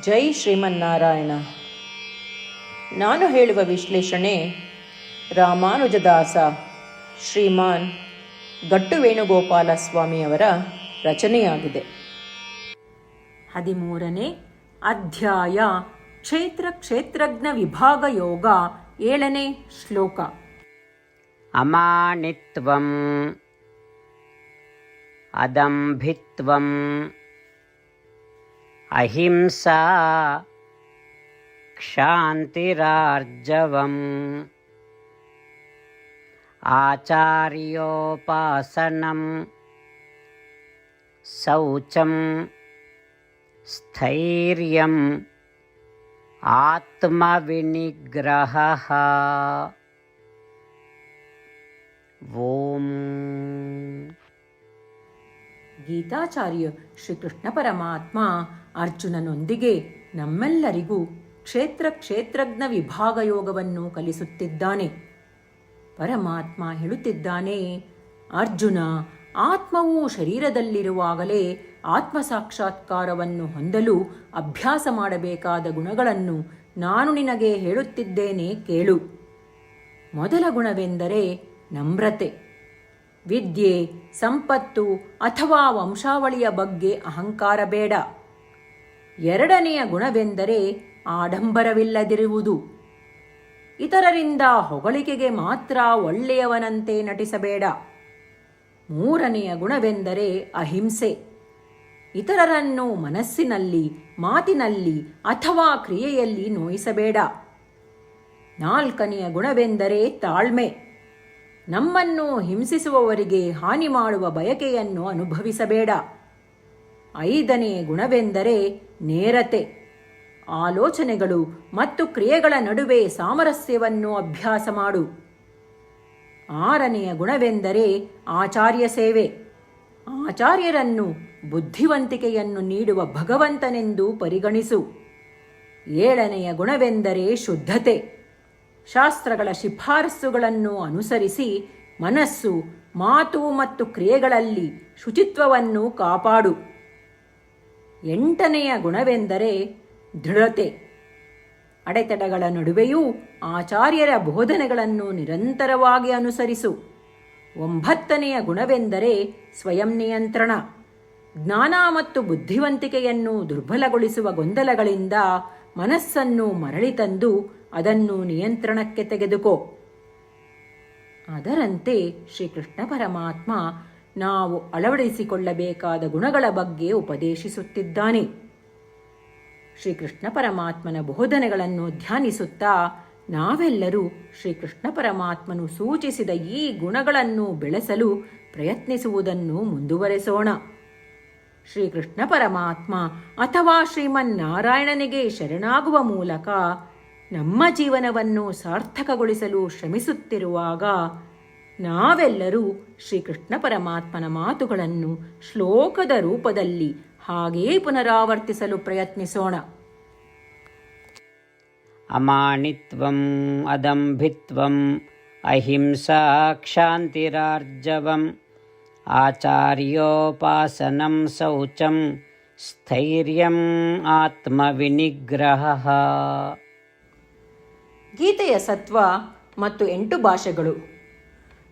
ಜೈ ಶ್ರೀಮನ್ನಾರಾಯಣ. ನಾನು ಹೇಳುವ ವಿಶ್ಲೇಷಣೆ ರಾಮಾನುಜದಾಸ ಶ್ರೀಮಾನ್ ಗಟ್ಟು ವೇಣುಗೋಪಾಲ ಸ್ವಾಮಿಯವರ ರಚನೆಯಾಗಿದೆ. ಹದಿಮೂರನೇ ಅಧ್ಯಾಯ ಕ್ಷೇತ್ರ ಕ್ಷೇತ್ರಜ್ಞ ವಿಭಾಗ ಯೋಗ ಏಳನೇ ಶ್ಲೋಕ. ಅಮಾನಿತ್ವಂ ಅದಂಭಿತ್ವಂ अहिंसा क्षान्तिरार्जवम् आचार्योपासनं शौचं स्थैर्यम् आत्मविनिग्रहः ఓం గీతాచార్య శ్రీకృష్ణ పరమాత్మ ಅರ್ಜುನನೊಂದಿಗೆ ನಮ್ಮೆಲ್ಲರಿಗೂ ಕ್ಷೇತ್ರ ಕ್ಷೇತ್ರಜ್ಞ ವಿಭಾಗ ಯೋಗವನ್ನು ಕಲಿಸುತ್ತಿದ್ದಾನೆ. ಪರಮಾತ್ಮ ಹೇಳುತ್ತಿದ್ದಾನೆ, ಅರ್ಜುನ, ಆತ್ಮವು ಶರೀರದಲ್ಲಿರುವಾಗಲೇ ಆತ್ಮ ಸಾಕ್ಷಾತ್ಕಾರವನ್ನು ಹೊಂದಲು ಅಭ್ಯಾಸ ಮಾಡಬೇಕಾದ ಗುಣಗಳನ್ನು ನಾನು ನಿನಗೆ ಹೇಳುತ್ತಿದ್ದೇನೆ ಕೇಳು. ಮೊದಲ ಗುಣವೆಂದರೆ ನಮ್ರತೆ. ವಿದ್ಯೆ, ಸಂಪತ್ತು ಅಥವಾ ವಂಶಾವಳಿಯ ಬಗ್ಗೆ ಅಹಂಕಾರ ಬೇಡ. ಎರಡನೆಯ ಗುಣವೆಂದರೆ ಆಡಂಬರವಿಲ್ಲದಿರುವುದು. ಇತರರಿಂದ ಹೊಗಳಿಕೆಗೆ ಮಾತ್ರ ಒಳ್ಳೆಯವನಂತೆ ನಟಿಸಬೇಡ. ಮೂರನೆಯ ಗುಣವೆಂದರೆ ಅಹಿಂಸೆ. ಇತರರನ್ನು ಮನಸ್ಸಿನಲ್ಲಿ, ಮಾತಿನಲ್ಲಿ ಅಥವಾ ಕ್ರಿಯೆಯಲ್ಲಿ ನೋಯಿಸಬೇಡ. ನಾಲ್ಕನೆಯ ಗುಣವೆಂದರೆ ತಾಳ್ಮೆ. ನಮ್ಮನ್ನು ಹಿಂಸಿಸುವವರಿಗೆ ಹಾನಿ ಮಾಡುವ ಬಯಕೆಯನ್ನು ಅನುಭವಿಸಬೇಡ. ಐದನೆಯ ಗುಣವೆಂದರೆ ನೇರತೆ. ಆಲೋಚನೆಗಳು ಮತ್ತು ಕ್ರಿಯೆಗಳ ನಡುವೆ ಸಾಮರಸ್ಯವನ್ನು ಅಭ್ಯಾಸ ಮಾಡು. ಆರನೆಯ ಗುಣವೆಂದರೆ ಆಚಾರ್ಯ ಸೇವೆ. ಆಚಾರ್ಯರನ್ನು ಬುದ್ಧಿವಂತಿಕೆಯನ್ನು ನೀಡುವ ಭಗವಂತನೆಂದು ಪರಿಗಣಿಸು. ಏಳನೆಯ ಗುಣವೆಂದರೆ ಶುದ್ಧತೆ. ಶಾಸ್ತ್ರಗಳ ಶಿಫಾರಸ್ಸುಗಳನ್ನು ಅನುಸರಿಸಿ ಮನಸ್ಸು ಮಾತು ಮತ್ತು ಕ್ರಿಯೆಗಳಲ್ಲಿ ಶುಚಿತ್ವವನ್ನು ಕಾಪಾಡು. ಎಂಟನೆಯ ಗುಣವೆಂದರೆ ದೃಢತೆ. ಅಡೆತಡೆಗಳ ನಡುವೆಯೂ ಆಚಾರ್ಯರ ಬೋಧನೆಗಳನ್ನು ನಿರಂತರವಾಗಿ ಅನುಸರಿಸು. ಒಂಬತ್ತನೆಯ ಗುಣವೆಂದರೆ ಸ್ವಯಂ ನಿಯಂತ್ರಣ. ಜ್ಞಾನ ಮತ್ತು ಬುದ್ಧಿವಂತಿಕೆಯನ್ನು ದುರ್ಬಲಗೊಳಿಸುವ ಗೊಂದಲಗಳಿಂದ ಮನಸ್ಸನ್ನು ಮರಳಿ ತಂದು ಅದನ್ನು ನಿಯಂತ್ರಣಕ್ಕೆ ತೆಗೆದುಕೋ. ಅದರಂತೆ ಶ್ರೀಕೃಷ್ಣ ಪರಮಾತ್ಮ ನಾವು ಅಳವಡಿಸಿಕೊಳ್ಳಬೇಕಾದ ಗುಣಗಳ ಬಗ್ಗೆ ಉಪದೇಶಿಸುತ್ತಿದ್ದಾನೆ. ಶ್ರೀಕೃಷ್ಣ ಪರಮಾತ್ಮನ ಬೋಧನೆಗಳನ್ನು ಧ್ಯಾನಿಸುತ್ತಾ ನಾವೆಲ್ಲರೂ ಶ್ರೀಕೃಷ್ಣ ಪರಮಾತ್ಮನು ಸೂಚಿಸಿದ ಈ ಗುಣಗಳನ್ನು ಬೆಳೆಸಲು ಪ್ರಯತ್ನಿಸುವುದನ್ನು ಮುಂದುವರೆಸೋಣ. ಶ್ರೀಕೃಷ್ಣ ಪರಮಾತ್ಮ ಅಥವಾ ಶ್ರೀಮನ್ನಾರಾಯಣನಿಗೆ ಶರಣಾಗುವ ಮೂಲಕ ನಮ್ಮ ಜೀವನವನ್ನು ಸಾರ್ಥಕಗೊಳಿಸಲು ಶ್ರಮಿಸುತ್ತಿರುವಾಗ ನಾವೆಲ್ಲರೂ ಶ್ರೀಕೃಷ್ಣ ಪರಮಾತ್ಮನ ಮಾತುಗಳನ್ನು ಶ್ಲೋಕದ ರೂಪದಲ್ಲಿ ಹಾಗೇ ಪುನರಾವರ್ತಿಸಲು ಪ್ರಯತ್ನಿಸೋಣ. ಅಮಾನಿತ್ವಂ ಅದಂಭಿತ್ವಂ ಅಹಿಂಸಾ ಕ್ಷಾಂತಿರಾರ್ಜವಂ ಆಚಾರ್ಯೋಪಾಸನಂ ಶೌಚಂ ಸ್ಥೈರ್ಯಂ ಆತ್ಮವಿನಿಗ್ರಹ. ಗೀತೆಯ ಸತ್ವ ಮತ್ತು ಎಂಟು ಭಾಷೆಗಳು.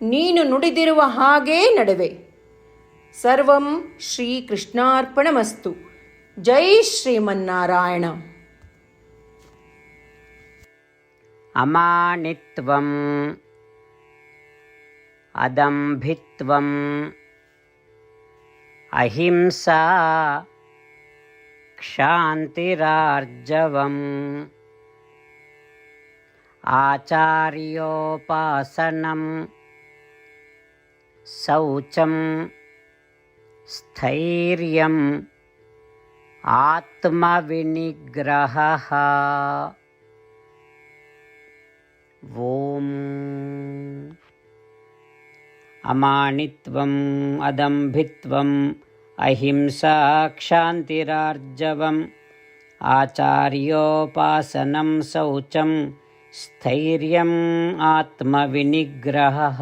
ನೀನು ನುಡಿದಿರುವ ಹಾಗೇ ನಡುವೆ ಸರ್ವಂ ಶ್ರೀಕೃಷ್ಣಾರ್ಪಣಮಸ್ತು ಜೈ ಶ್ರೀಮನ್ನಾರಾಯಣ अमानित्वम् अदम्भित्वम् अहिंसा क्षान्तिरार्जवम् आचार्योपासनं शौचं स्थैर्यम् आत्मविनिग्रहः। ॐ अमानित्वम् अदम्भित्वम् अहिंसा क्षान्तिरार्जवम् आचार्योपासनं शौचं स्थैर्यम् आत्मविनिग्रहः